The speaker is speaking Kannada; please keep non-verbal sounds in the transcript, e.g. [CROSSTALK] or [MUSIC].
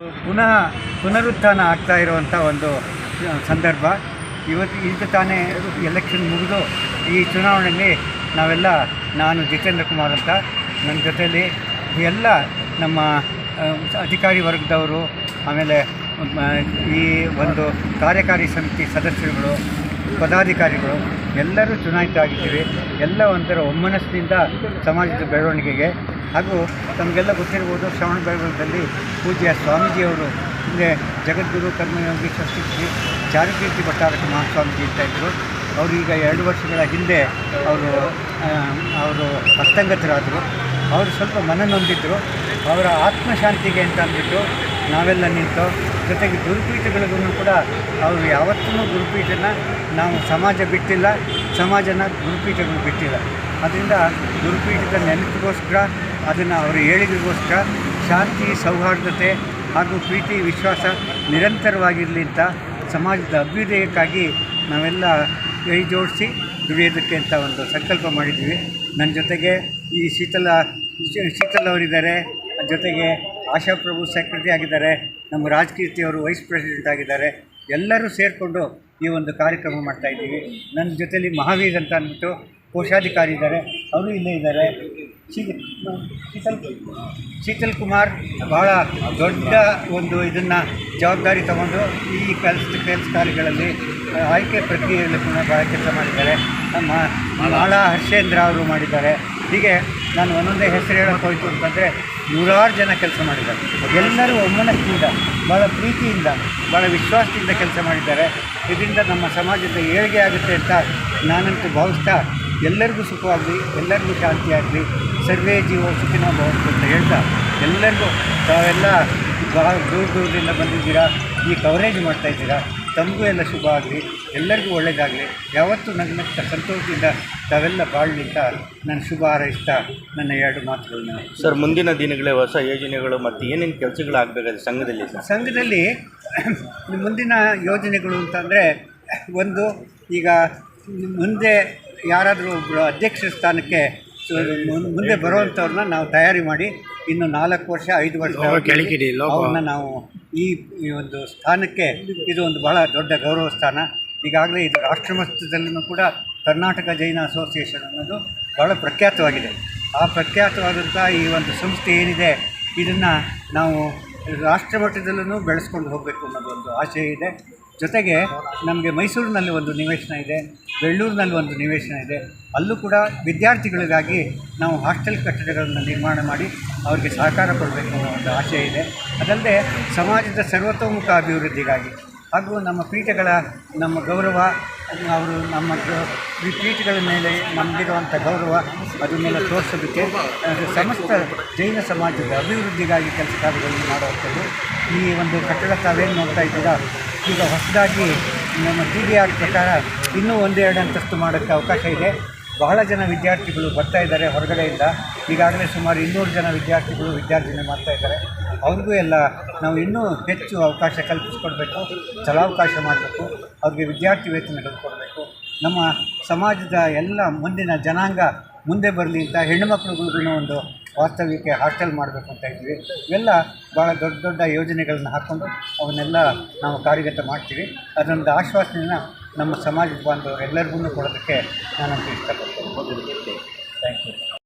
ಪುನಃ ಪುನರುತ್ಥಾನ ಆಗ್ತಾ ಇರುವಂಥ ಒಂದು ಸಂದರ್ಭ. ಇವತ್ತು ಈಗ ತಾನೇ ಎಲೆಕ್ಷನ್ ಮುಗಿದು, ಈ ಚುನಾವಣೆಯಲ್ಲಿ ನಾವೆಲ್ಲ, ನಾನು ಜಿತೇಂದ್ರ ಕುಮಾರ್ ಅಂತ ನನ್ನ ಜೊತೆಯಲ್ಲಿ ಎಲ್ಲ ನಮ್ಮ ಅಧಿಕಾರಿ ವರ್ಗದವರು, ಆಮೇಲೆ ಈ ಒಂದು ಕಾರ್ಯಕಾರಿ ಸಮಿತಿ ಸದಸ್ಯರುಗಳು ಪದಾಧಿಕಾರಿಗಳು ಎಲ್ಲರೂ ಚುನಾಯಿತ ಆಗಿದ್ದೀವಿ. ಎಲ್ಲ ಒಂಥರ ಒಮ್ಮನಸ್ಸಿನಿಂದ ಸಮಾಜದ ಬೆಳವಣಿಗೆಗೆ ಹಾಗೂ ತಮಗೆಲ್ಲ ಗೊತ್ತಿರ್ಬೋದು ಶ್ರವಣ ಬೆಳಗೊಳದಲ್ಲಿ ಪೂಜ್ಯ ಸ್ವಾಮೀಜಿಯವರು ಹಿಂದೆ ಜಗದ್ಗುರು ಕರ್ಮಯೋಗಿ ಶ್ರೀ ಚಾರುಕೀರ್ತಿ ಭಟ್ಟಾರಕ ಮಹಾಸ್ವಾಮೀಜಿ ಅಂತ ಇದ್ದರು. ಅವರು ಈಗ ಎರಡು ವರ್ಷಗಳ ಹಿಂದೆ ಅವರು ಅವರು ಹಸ್ತಂಗತರಾದರು ಅವರು ಸ್ವಲ್ಪ ಮನನೊಂದಿದ್ದರು. ಅವರ ಆತ್ಮಶಾಂತಿಗೆ ಅಂತ ಅಂದ್ಬಿಟ್ಟು ನಾವೆಲ್ಲ ನಿಂತು ಜೊತೆಗೆ ಗುರುಪೀಠಗಳಿಗೂ ಕೂಡ ಅವರು ಯಾವತ್ತೂ ಗುರುಪೀಠನ ನಾವು ಸಮಾಜ ಬಿಟ್ಟಿಲ್ಲ, ಸಮಾಜನ ಗುರುಪೀಠಗಳು ಬಿಟ್ಟಿಲ್ಲ. ಅದರಿಂದ ಗುರುಪೀಠದ ನೆನಪಿಗೋಸ್ಕರ, ಅದನ್ನು ಅವರು ಏಳಿಗೆಗೋಸ್ಕರ ಶಾಂತಿ, ಸೌಹಾರ್ದತೆ ಹಾಗೂ ಪ್ರೀತಿ, ವಿಶ್ವಾಸ ನಿರಂತರವಾಗಿರಲಿ ಅಂತ ಸಮಾಜದ ಅಭ್ಯುದಯಕ್ಕಾಗಿ ನಾವೆಲ್ಲ ಕೈ ಜೋಡಿಸಿ ದುಡಿಯೋದಕ್ಕೆ ಅಂತ ಒಂದು ಸಂಕಲ್ಪ ಮಾಡಿದ್ದೀವಿ. ನನ್ನ ಜೊತೆಗೆ ಈ ಶೀತಲ, ಶೀತಲ್ ಅವರಿದ್ದಾರೆ. ಜೊತೆಗೆ ಆಶಾಪ್ರಭು ಸೆಕ್ರೆಟರಿ ಆಗಿದ್ದಾರೆ, ನಮ್ಮ ರಾಜಕೀರ್ತಿ ಅವರು ವೈಸ್ ಪ್ರೆಸಿಡೆಂಟ್ ಆಗಿದ್ದಾರೆ, ಎಲ್ಲರೂ ಸೇರಿಕೊಂಡು ಈ ಒಂದು ಕಾರ್ಯಕ್ರಮ ಮಾಡ್ತಾ ಇದ್ದೀವಿ. ನನ್ನ ಜೊತೆಲಿ ಮಹಾವೀರ್ ಅಂತ ಅಂದ್ಬಿಟ್ಟು ಕೋಶಾಧಿಕಾರಿ ಇದ್ದಾರೆ, ಅವರು ಇಲ್ಲೇ ಇದ್ದಾರೆ. ಶೀತಲ್ ಶೀತಲ್ ಕುಮಾರ್ ಭಾಳ ದೊಡ್ಡ ಒಂದು ಇದನ್ನು ಜವಾಬ್ದಾರಿ ತಗೊಂಡು ಈ ಕೆಲಸ ಕೆಲಸ ಕಾರ್ಯಗಳಲ್ಲಿ ಆಯ್ಕೆ ಪ್ರಕ್ರಿಯೆಯಲ್ಲಿ ಕೂಡ ಭಾಳ ಕೆಲಸ ಮಾಡಿದ್ದಾರೆ. ನಮ್ಮ ಮಾಳಾ ಹರ್ಷೇಂದ್ರ ಅವರು ಮಾಡಿದ್ದಾರೆ. ಹೀಗೆ ನಾನು ಒಂದೊಂದೇ ಹೆಸರು ಹೇಳೋಕೆ ಹೋಯಿತು ಅಂತಂದರೆ ನೂರಾರು ಜನ ಕೆಲಸ ಮಾಡಿದ್ದಾರೆ. ಎಲ್ಲರೂ ಒಮ್ಮನಸ್ಸಿನಿಂದ ಭಾಳ ಪ್ರೀತಿಯಿಂದ ಭಾಳ ವಿಶ್ವಾಸದಿಂದ ಕೆಲಸ ಮಾಡಿದ್ದಾರೆ. ಇದರಿಂದ ನಮ್ಮ ಸಮಾಜದ ಏಳಿಗೆ ಆಗುತ್ತೆ ಅಂತ ನಾನಂತೂ ಭಾವಿಸ್ತಾ ಎಲ್ಲರಿಗೂ ಸುಖವಾಗಲಿ, ಎಲ್ಲರಿಗೂ ಶಾಂತಿ ಆಗಲಿ ಸರ್ವೇ ಜೀವ ಸುಖಿನ ಭವಂತು ಅಂತ ಹೇಳ್ತಾ ಎಲ್ಲರಿಗೂ ತಾವೆಲ್ಲ ಭಾಳ ದೂರ ದೂರದಿಂದ ಬಂದಿದ್ದೀರಾ? ಈ ಕವರೇಜ್ ಮಾಡ್ತಾ ಇದ್ದೀರಾ? ತಮಗೂ ಎಲ್ಲ ಶುಭ ಆಗಲಿ ಎಲ್ಲರಿಗೂ ಒಳ್ಳೆಯದಾಗಲಿ ಯಾವತ್ತೂ ನನ್ನ ಸಂತೋಷದಿಂದ ತಾವೆಲ್ಲ ಬಾಳಲಿಂತ ನನ್ನ ನಾನು ಶುಭ ಹಾರೈಸ್ತಾ ನನ್ನ ಎರಡು ಮಾತುಗಳನ್ನ ಸರ್ ಮುಂದಿನ ದಿನಗಳೇ ಹೊಸ ಯೋಜನೆಗಳು ಮತ್ತು ಏನೇನು ಕೆಲಸಗಳಾಗಬೇಕಾದ್ರೆ ಸಂಘದಲ್ಲಿ ಸರ್? ಸಂಘದಲ್ಲಿ [CLEARS THROAT] ಮುಂದಿನ ಯೋಜನೆಗಳು ಅಂತಂದರೆ ಒಂದು ಈಗ ಮುಂದೆ ಯಾರಾದರೂ ಒಬ್ಬರು ಅಧ್ಯಕ್ಷ ಸ್ಥಾನಕ್ಕೆ ಮುಂದೆ ಬರುವಂಥವ್ರನ್ನ ನಾವು ತಯಾರಿ ಮಾಡಿ ಇನ್ನು ನಾಲ್ಕು ವರ್ಷ ಐದು ವರ್ಷ ಅವ್ರನ್ನ ನಾವು ಈ ಈ ಒಂದು ಸ್ಥಾನಕ್ಕೆ ಇದು ಒಂದು ಬಹಳ ದೊಡ್ಡ ಗೌರವ ಸ್ಥಾನ. ಈಗಾಗಲೇ ಇದು ರಾಷ್ಟ್ರಮಟ್ಟದಲ್ಲೂ ಕೂಡ ಕರ್ನಾಟಕ ಜೈನ ಅಸೋಸಿಯೇಷನ್ ಅನ್ನೋದು ಬಹಳ ಪ್ರಖ್ಯಾತವಾಗಿದೆ. ಆ ಪ್ರಖ್ಯಾತವಾದಂಥ ಈ ಒಂದು ಸಂಸ್ಥೆ ಏನಿದೆ ಇದನ್ನು ನಾವು ರಾಷ್ಟ್ರಮಟ್ಟದಲ್ಲೂ ಬೆಳೆಸ್ಕೊಂಡು ಹೋಗಬೇಕು ಅನ್ನೋದು ಒಂದು ಆಶಯ ಇದೆ. ಜೊತೆಗೆ ನಮಗೆ ಮೈಸೂರಿನಲ್ಲಿ ಒಂದು ನಿವೇಶನ ಇದೆ, ಬೆಳ್ಳೂರಿನಲ್ಲಿ ಒಂದು ನಿವೇಶನ ಇದೆ. ಅಲ್ಲೂ ಕೂಡ ವಿದ್ಯಾರ್ಥಿಗಳಿಗಾಗಿ ನಾವು ಹಾಸ್ಟೆಲ್ ಕಟ್ಟಡಗಳನ್ನು ನಿರ್ಮಾಣ ಮಾಡಿ ಅವರಿಗೆ ಸಹಕಾರ ಕೊಡಬೇಕು ಅನ್ನೋ ಒಂದು ಆಶಯ ಇದೆ. ಅದಲ್ಲದೆ ಸಮಾಜದ ಸರ್ವತೋಮುಖ ಅಭಿವೃದ್ಧಿಗಾಗಿ ಹಾಗೂ ನಮ್ಮ ಪೀಠಗಳ ನಮ್ಮ ಗೌರವ, ಅವರು ನಮ್ಮ ಈ ಪೀಠಗಳ ಮೇಲೆ ನಮಗಿರುವಂಥ ಗೌರವ ಅದನ್ನೆಲ್ಲ ತೋರಿಸೋದಕ್ಕೆ ಸಮಸ್ತ ಜೈನ ಸಮಾಜದ ಅಭಿವೃದ್ಧಿಗಾಗಿ ಕೆಲಸ ಕಾರ್ಯಗಳನ್ನು ಮಾಡುವಂಥದ್ದು. ಈ ಒಂದು ಕಟ್ಟಡ ತಾವೇನು ನೋಡ್ತಾ ಇದ್ದೀರಾ? ಈಗ ಹೊಸದಾಗಿ ನಮ್ಮ ಟಿ ಡಿ ಆರ್ ಪ್ರಕಾರ ಇನ್ನೂ ಒಂದೆರಡು ಅಂತಸ್ತು ಮಾಡೋಕ್ಕೆ ಅವಕಾಶ ಇದೆ. ಬಹಳ ಜನ ವಿದ್ಯಾರ್ಥಿಗಳು ಬರ್ತಾ ಇದ್ದಾರೆ ಹೊರಗಡೆಯಿಂದ. ಈಗಾಗಲೇ ಸುಮಾರು ಇನ್ನೂರು ಜನ ವಿದ್ಯಾರ್ಥಿಗಳು ವಿದ್ಯಾರ್ಜನೆ ಮಾಡ್ತಾ ಇದ್ದಾರೆ. ಅವ್ರಿಗೂ ಎಲ್ಲ ನಾವು ಇನ್ನೂ ಹೆಚ್ಚು ಅವಕಾಶ ಕಲ್ಪಿಸ್ಕೊಡ್ಬೇಕು ಸ್ಥಳಾವಕಾಶ ಮಾಡಬೇಕು, ಅವ್ರಿಗೆ ವಿದ್ಯಾರ್ಥಿ ವೇತನ ಕೊಡಬೇಕು. ನಮ್ಮ ಸಮಾಜದ ಎಲ್ಲ ಮುಂದಿನ ಜನಾಂಗ ಮುಂದೆ ಬರಲಿ ಅಂತ ಹೆಣ್ಣು ಮಕ್ಕಳುಗಳಿಗೂ ಒಂದು ವಾಸ್ತವ್ಯಕ್ಕೆ ಹಾಸ್ಟೆಲ್ ಮಾಡಬೇಕು ಅಂತ ಇದ್ದೀವಿ. ಇವೆಲ್ಲ ಭಾಳ ದೊಡ್ಡ ದೊಡ್ಡ ಯೋಜನೆಗಳನ್ನ ಹಾಕ್ಕೊಂಡು ಅವನ್ನೆಲ್ಲ ನಾವು ಕಾರ್ಯಗತ ಮಾಡ್ತೀವಿ. ಅದೊಂದು ಆಶ್ವಾಸನೆಯನ್ನು ನಮ್ಮ ಸಮಾಜದ ಬಾಂಧವರು ಎಲ್ಲರಿಗೂ ಕೊಡೋದಕ್ಕೆ ನಾನಂತೂ ಇಷ್ಟಪಡ್ತೀನಿ.